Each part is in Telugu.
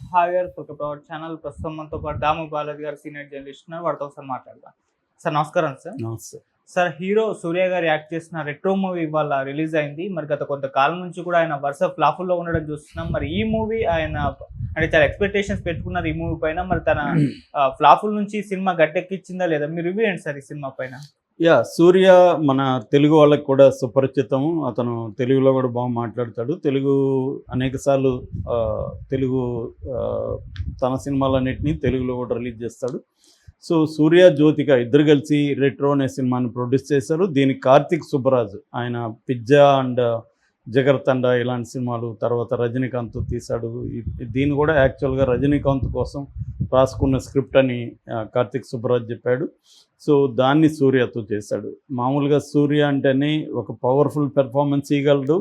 హాయ్ గారు ఒక అవర్ ఛానల్ ప్రస్తుతం మనతో పాటు దాము బాలాజీ గారు సీనియర్ జర్నలిస్ట్ ఉన్నారు. వాడితో ఒకసారి మాట్లాడదాం. సార్ నమస్కారం సార్. నమస్తే. సార్ హీరో సూర్య గారు యాక్ట్ చేసిన రెట్రో మూవీ ఇవాళ రిలీజ్ అయింది. మరి గత కొంతకాలం నుంచి కూడా ఆయన వరుస ఫ్లాఫుల్లో ఉండడం చూస్తున్నాం. మరి ఈ మూవీ ఆయన అంటే చాలా ఎక్స్పెక్టేషన్స్ పెట్టుకున్నారు ఈ మూవీ పైన. మరి తన ఫ్లాఫుల్ నుంచి సినిమా గట్టెక్కిచ్చిందా లేదా? మీరు రివ్యూ ఏంటి సార్ ఈ సినిమా పైన. యా సూర్య మన తెలుగు వాళ్ళకి కూడా సుపరిచితం అతను తెలుగులో కూడా బాగా మాట్లాడతాడు. తెలుగు అనేక సార్లు తెలుగు తన సినిమాలన్నింటినీ తెలుగులో కూడా రిలీజ్ చేస్తాడు. సో సూర్య జ్యోతిక ఇద్దరు కలిసి రెట్రో అనే సినిమాని ప్రొడ్యూస్ చేశారు. దీనికి కార్తిక్ సుబ్బరాజు ఆయన పిజ్జా అండ్ జగర్తండ ఇలాంటి సినిమాలు తర్వాత రజనీకాంత్ తీశాడు. దీన్ని కూడా యాక్చువల్గా రజనీకాంత్ కోసం రాసుకున్న స్క్రిప్ట్ అని కార్తిక్ సుబ్బరాజ్ చెప్పాడు. సో దాన్ని సూర్యతో చేశాడు. మామూలుగా సూర్య అంటేనే ఒక పవర్ఫుల్ పెర్ఫార్మెన్స్ ఇవ్వగలడు.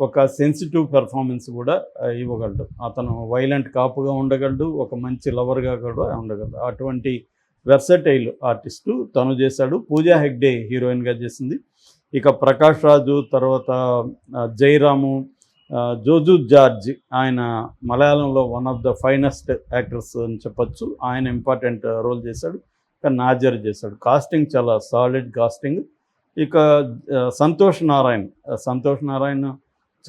ఒక సెన్సిటివ్ పెర్ఫార్మెన్స్ కూడా ఇవ్వగలడు. అతను వైలెంట్ కాపుగా ఉండగలడు ఒక మంచి లవర్గా కూడా ఉండగలడు. అటువంటి వెర్సటైల్ ఆర్టిస్టు తను చేశాడు. పూజా హెగ్డే హీరోయిన్గా చేసింది. ఇక ప్రకాష్ రాజు తర్వాత జయరాము జోజు జార్జ్ ఆయన మలయాళంలో one of the finest actors అని చెప్పొచ్చు. ఆయన ఇంపార్టెంట్ రోల్ చేశాడు. ఇక నాజర్ చేశాడు. కాస్టింగ్ చాలా సాలిడ్ కాస్టింగ్ ఇక సంతోష్ నారాయణ్. సంతోష్ నారాయణ్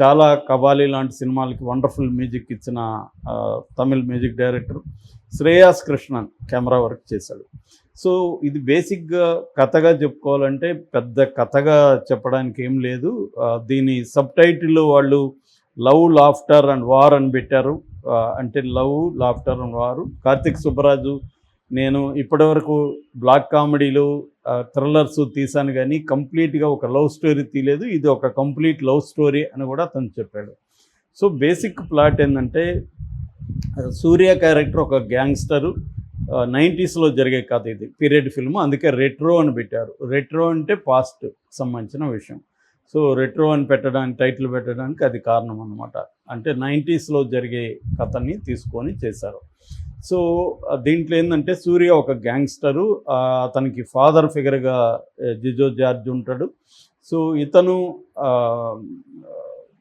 చాలా కబాలీ లాంటి సినిమాలకి వండర్ఫుల్ మ్యూజిక్ ఇచ్చిన Tamil music director Shreyas Krishnan camera work చేశాడు. సో ఇది బేసిక్గా కథగా చెప్పుకోవాలంటే పెద్ద కథగా చెప్పడానికి ఏం లేదు. దీని సబ్ టైటిల్ వాళ్ళు లవ్ లాఫ్టర్ అండ్ వార్ అని పెట్టారు. అంటే లవ్ లాఫ్టర్ అండ్ వారు. కార్తిక్ సుబ్బరాజు నేను ఇప్పటివరకు బ్లాక్ కామెడీలు థ్రిల్లర్స్ తీశాను కానీ కంప్లీట్గా ఒక లవ్ స్టోరీ తీయలేదు. ఇది ఒక కంప్లీట్ లవ్ స్టోరీ అని కూడా అతను చెప్పాడు. సో బేసిక్ ప్లాట్ ఏంటంటే సూర్య క్యారెక్టర్ ఒక గ్యాంగ్స్టరు. నైంటీస్లో జరిగే కథ ఇది పీరియడ్ ఫిల్మ్. అందుకే రెట్రో అని పెట్టారు. రెట్రో అంటే పాస్ట్ సంబంధించిన విషయం. సో రెట్రో అని పెట్టడానికి టైటిల్ పెట్టడానికి అది కారణం అనమాట అంటే నైంటీస్లో జరిగే కథని తీసుకొని చేశారు. సో దీంట్లో ఏంటంటే సూర్య ఒక గ్యాంగ్స్టరు అతనికి ఫాదర్ ఫిగర్గా జిజో జార్జ్ ఉంటాడు. సో ఇతను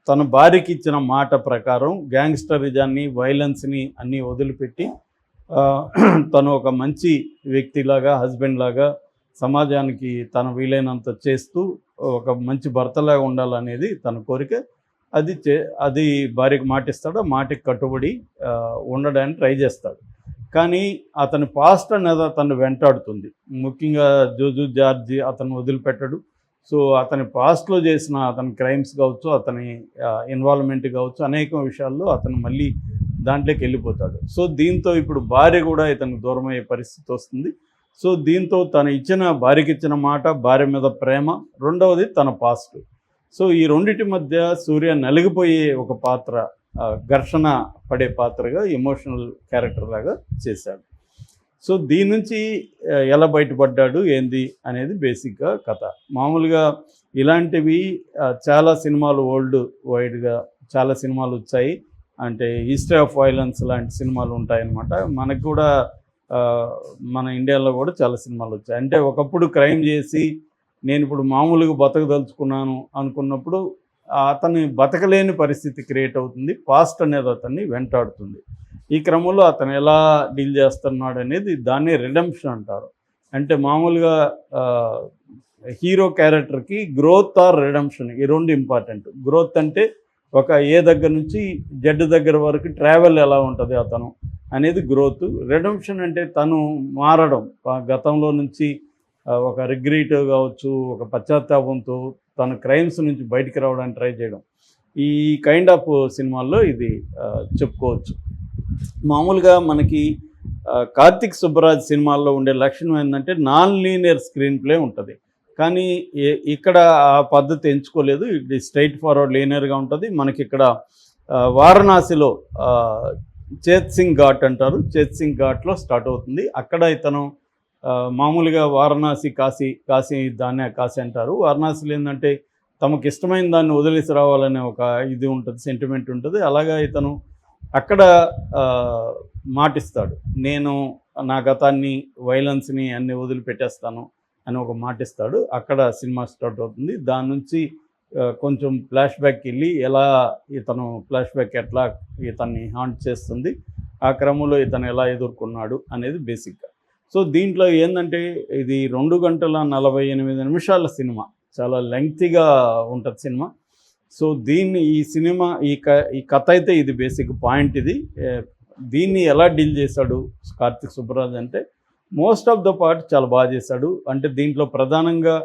తన భార్యకి ఇచ్చిన మాట ప్రకారం గ్యాంగ్స్టరిజాన్ని వైలెన్స్ని అన్నీ వదిలిపెట్టి తను ఒక మంచి వ్యక్తిలాగా హస్బెండ్ లాగా సమాజానికి తన వీలైనంత చేస్తూ ఒక మంచి భర్తలాగా ఉండాలనేది తన కోరిక. అది చే అది భార్యకు మాటిస్తాడు మాటికి కట్టుబడి ఉండడానికి ట్రై చేస్తాడు. కానీ అతని పాస్ట్ అనేది అతను వెంటాడుతుంది. ముఖ్యంగా జోజు జార్జి అతను వదిలిపెట్టడు. సో అతని పాస్ట్లో చేసిన అతని క్రైమ్స్ కావచ్చు అతని ఇన్వాల్వ్మెంట్ కావచ్చు అనేక విషయాల్లో అతను మళ్ళీ దాంట్లోకి వెళ్ళిపోతాడు. సో దీంతో ఇప్పుడు భార్య కూడా ఇతనికి దూరం అయ్యే పరిస్థితి వస్తుంది. సో దీంతో తను ఇచ్చిన భార్యకి ఇచ్చిన మాట భార్య మీద ప్రేమ. రెండవది తన పాస్ట్. సో ఈ రెండింటి మధ్య సూర్య నలిగిపోయే ఒక పాత్ర ఘర్షణ పడే పాత్రగా ఎమోషనల్ క్యారెక్టర్ లాగా చేశాడు. సో దీని నుంచి ఎలా బయటపడ్డాడు ఏంది అనేది బేసిక్గా కథ. మామూలుగా ఇలాంటివి చాలా సినిమాలు ఓల్డ్ వైడ్గా చాలా సినిమాలు వచ్చాయి. అంటే హిస్టరీ ఆఫ్ వైలెన్స్ లాంటి సినిమాలు ఉంటాయన్నమాట. మనకు కూడా మన ఇండియాలో కూడా చాలా సినిమాలు వచ్చాయి. అంటే ఒకప్పుడు క్రైమ్ చేసి నేను ఇప్పుడు మామూలుగా బతకదలుచుకున్నాను అనుకున్నప్పుడు అతన్ని అతని బతకలేని పరిస్థితి క్రియేట్ అవుతుంది. పాస్ట్ అనేది అతన్ని వెంటాడుతుంది. ఈ క్రమంలో అతను ఎలా డీల్ చేస్తున్నాడు అనేది దాన్ని రిడెంప్షన్ అంటారు. అంటే మామూలుగా హీరో క్యారెక్టర్కి గ్రోత్ ఆర్ రిడెంప్షన్ ఈ రెండు ఇంపార్టెంట్. గ్రోత్ అంటే ఒక ఏ దగ్గర నుంచి జెడ్ దగ్గర వరకు ట్రావెల్ ఎలా ఉంటుంది అతను? అనేది గ్రోత్ రిడెంప్షన్ అంటే తను మారడం. గతంలో నుంచి ఒక రిగ్రీట్ కావచ్చు ఒక పశ్చాత్తాపంతో తన క్రైమ్స్ నుంచి బయటికి రావడానికి ట్రై చేయడం. ఈ కైండ్ ఆఫ్ సినిమాల్లో ఇది చెప్పుకోవచ్చు. మామూలుగా మనకి కార్తిక్ సుబ్బరాజ్ సినిమాల్లో ఉండే లక్షణం ఏంటంటే నాన్ లీనియర్ స్క్రీన్ ప్లే ఉంటుంది. కానీ ఇక్కడ ఆ పద్ధతి ఎంచుకోలేదు. ఇది స్ట్రైట్ ఫార్వర్డ్ లీనియర్గా ఉంటుంది. మనకి ఇక్కడ వారణాసిలో చేత్ సింగ్ ఘాట్ అంటారు. చేత్ సింగ్ ఘాట్లో స్టార్ట్ అవుతుంది. అక్కడ ఇతను మామూలుగా వారణాసి కాశీ కాశీ దాన్నే కాశీ అంటారు. వారణాసిలో ఏంటంటే తమకు ఇష్టమైన దాన్ని వదిలేసి రావాలనే ఒక ఇది ఉంటుంది సెంటిమెంట్ ఉంటుంది. అలాగా ఇతను అక్కడ మాటిస్తాడు. నేను నా గతాన్ని వైలెన్స్ని అన్ని వదిలిపెట్టేస్తాను అని ఒక మాటిస్తాడు. అక్కడ సినిమా స్టార్ట్ అవుతుంది. దాని నుంచి కొంచెం ఫ్లాష్ బ్యాక్ వెళ్ళి ఎలా ఇతను ఫ్లాష్ బ్యాక్ ఎట్లా ఇతన్ని హాంట్ చేస్తుంది ఆ క్రమంలో ఇతను ఎలా ఎదుర్కొన్నాడు అనేది బేసిక్గా సో దీంట్లో ఏంటంటే ఇది రెండు గంటల నలభై ఎనిమిది నిమిషాల సినిమా. చాలా లెంగ్తీగా ఉంటుంది సినిమా. సో దీన్ని ఈ సినిమా ఈ క ఈ కథ అయితే ఇది బేసిక్ పాయింట్ ఇది. దీన్ని ఎలా డీల్ చేశాడు కార్తిక్ సుబ్బరాజ్ అంటే మోస్ట్ ఆఫ్ ద పార్ట్ చాలా బాగా చేశాడు. అంటే దీంట్లో ప్రధానంగా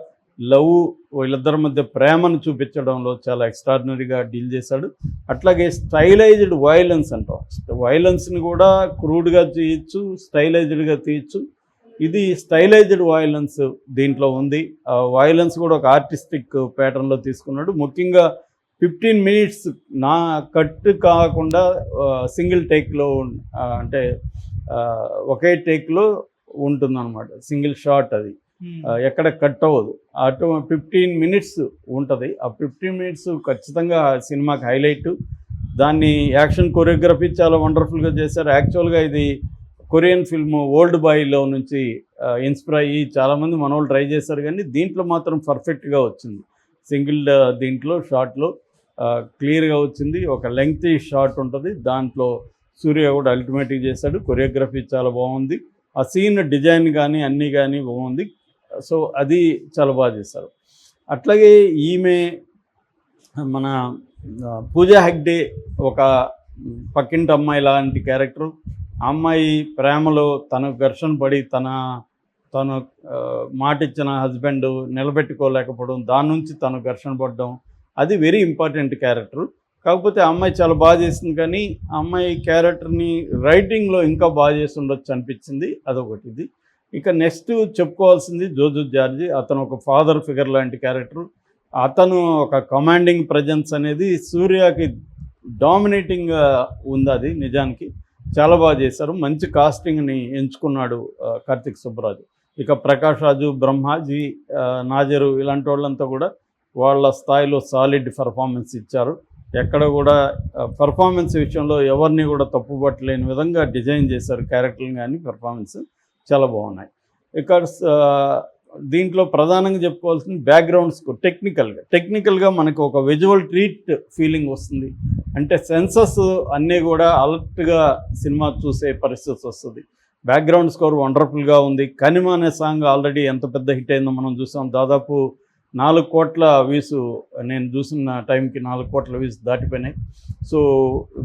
లవ్ వీళ్ళిద్దరి మధ్య ప్రేమను చూపించడంలో చాలా ఎక్స్ట్రాడినరీగా డీల్ చేశాడు. అట్లాగే స్టైలైజ్డ్ వైలెన్స్ అంటాం. వైలెన్స్ని కూడా క్రూడ్గా తీయచ్చు స్టైలైజ్డ్గా తీయచ్చు. ఇది స్టైలైజ్డ్ వైలెన్స్ దీంట్లో ఉంది. ఆ వైలెన్స్ కూడా ఒక ఆర్టిస్టిక్ ప్యాటర్న్లో తీసుకున్నాడు. ముఖ్యంగా ఫిఫ్టీన్ మినిట్స్ నా కట్ కాకుండా సింగిల్ టేక్లో అంటే ఒకే టేక్లో ఉంటుందన్నమాట. సింగిల్ షాట్ అది. Hmm. ఎక్కడ కట్ అవ్వదు. అటు ఫిఫ్టీన్ మినిట్స్ ఉంటుంది. ఆ ఫిఫ్టీన్ మినిట్స్ ఖచ్చితంగా సినిమాకి హైలైట్ దాన్ని యాక్షన్ కొరియోగ్రఫీ చాలా వండర్ఫుల్గా చేశారు. యాక్చువల్గా ఇది కొరియన్ ఫిల్మ్ ఓల్డ్ బాయ్లో నుంచి ఇన్స్పైర్ అయ్యి చాలామంది మనోళ్ళు ట్రై చేశారు కానీ దీంట్లో మాత్రం పర్ఫెక్ట్గా వచ్చింది. సింగిల్ దీంట్లో షాట్లో క్లియర్గా వచ్చింది. ఒక లెంగ్తీ షాట్ ఉంటుంది. దాంట్లో సూర్య కూడా అల్టిమేట్గా చేశాడు. కొరియోగ్రఫీ చాలా బాగుంది. ఆ సీన్ డిజైన్ కానీ అన్నీ కానీ బాగుంది. సో అది చాలా బాగా చేశారు. అట్లాగే ఈమె మన పూజా హెగ్డే ఒక పక్కింటి అమ్మాయి లాంటి క్యారెక్టర్. అమ్మాయి ప్రేమలో తన ఘర్షణ పడి తన తను మాట ఇచ్చిన హస్బెండ్ నిలబెట్టుకోలేకపోవడం దాని నుంచి తను ఘర్షణ పడడం అది వెరీ ఇంపార్టెంట్ క్యారెక్టర్. కాకపోతే అమ్మాయి చాలా బాగా చేసింది కానీ అమ్మాయి క్యారెక్టర్ని రైటింగ్లో ఇంకా బాగా చేసి ఉండొచ్చు అనిపించింది. అదొకటి ఇది. ఇక నెక్స్ట్ చెప్పుకోవాల్సింది జోజు జార్జి. అతను ఒక ఫాదర్ ఫిగర్ లాంటి క్యారెక్టర్ అతను ఒక కమాండింగ్ ప్రజెన్స్ అనేది సూర్యకి డామినేటింగ్ ఉంది అది నిజానికి. చాలా బాగా చేశారు. మంచి కాస్టింగ్ని ఎంచుకున్నాడు కార్తిక్ సుబ్బరాజు. ఇక ప్రకాష్ రాజు బ్రహ్మాజీ నాజరు ఇలాంటి వాళ్ళంతా కూడా వాళ్ళ స్థాయిలో సాలిడ్ పర్ఫార్మెన్స్ ఇచ్చారు. ఎక్కడ కూడా పర్ఫార్మెన్స్ విషయంలో ఎవరిని కూడా తప్పుపట్టలేని విధంగా డిజైన్ చేశారు క్యారెక్టర్లు కానీ పర్ఫార్మెన్స్ చాలా బాగున్నాయి. ఇక్కడ దీంట్లో ప్రధానంగా చెప్పుకోవాల్సింది బ్యాక్గ్రౌండ్ స్కోర్ టెక్నికల్గా టెక్నికల్గా మనకు ఒక విజువల్ ట్రీట్ ఫీలింగ్ వస్తుంది. అంటే సెన్సస్ అన్నీ కూడా అలర్ట్గా సినిమా చూసే పరిస్థితి వస్తుంది. బ్యాక్గ్రౌండ్ స్కోర్ వండర్ఫుల్గా ఉంది. కనిమ అనే సాంగ్ ఆల్రెడీ ఎంత పెద్ద హిట్ అయిందో మనం చూసాం. దాదాపు నాలుగు కోట్ల వ్యూస్ నేను చూసిన టైంకి నాలుగు కోట్ల వ్యూస్ దాటిపోయినాయి. సో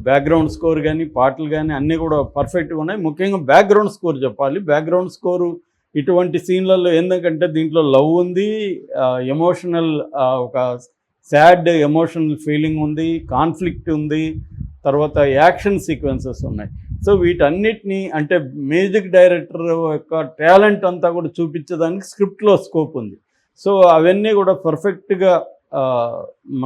బ్యాక్గ్రౌండ్ స్కోర్ కానీ పాటలు కానీ అన్నీ కూడా పర్ఫెక్ట్గా ఉన్నాయి. ముఖ్యంగా బ్యాక్గ్రౌండ్ స్కోర్ చెప్పాలి. బ్యాక్గ్రౌండ్ స్కోరు ఇటువంటి సీన్లలో ఎందుకంటే దీంట్లో లవ్ ఉంది ఎమోషనల్ ఒక సాడ్ ఎమోషనల్ ఫీలింగ్ ఉంది కాన్ఫ్లిక్ట్ ఉంది తర్వాత యాక్షన్ సీక్వెన్సెస్ ఉన్నాయి. సో వీటన్నిటిని అంటే మ్యూజిక్ డైరెక్టర్ యొక్క టాలెంట్ అంతా కూడా చూపించడానికి స్క్రిప్ట్లో స్కోప్ ఉంది. సో అవన్నీ కూడా పర్ఫెక్ట్గా మన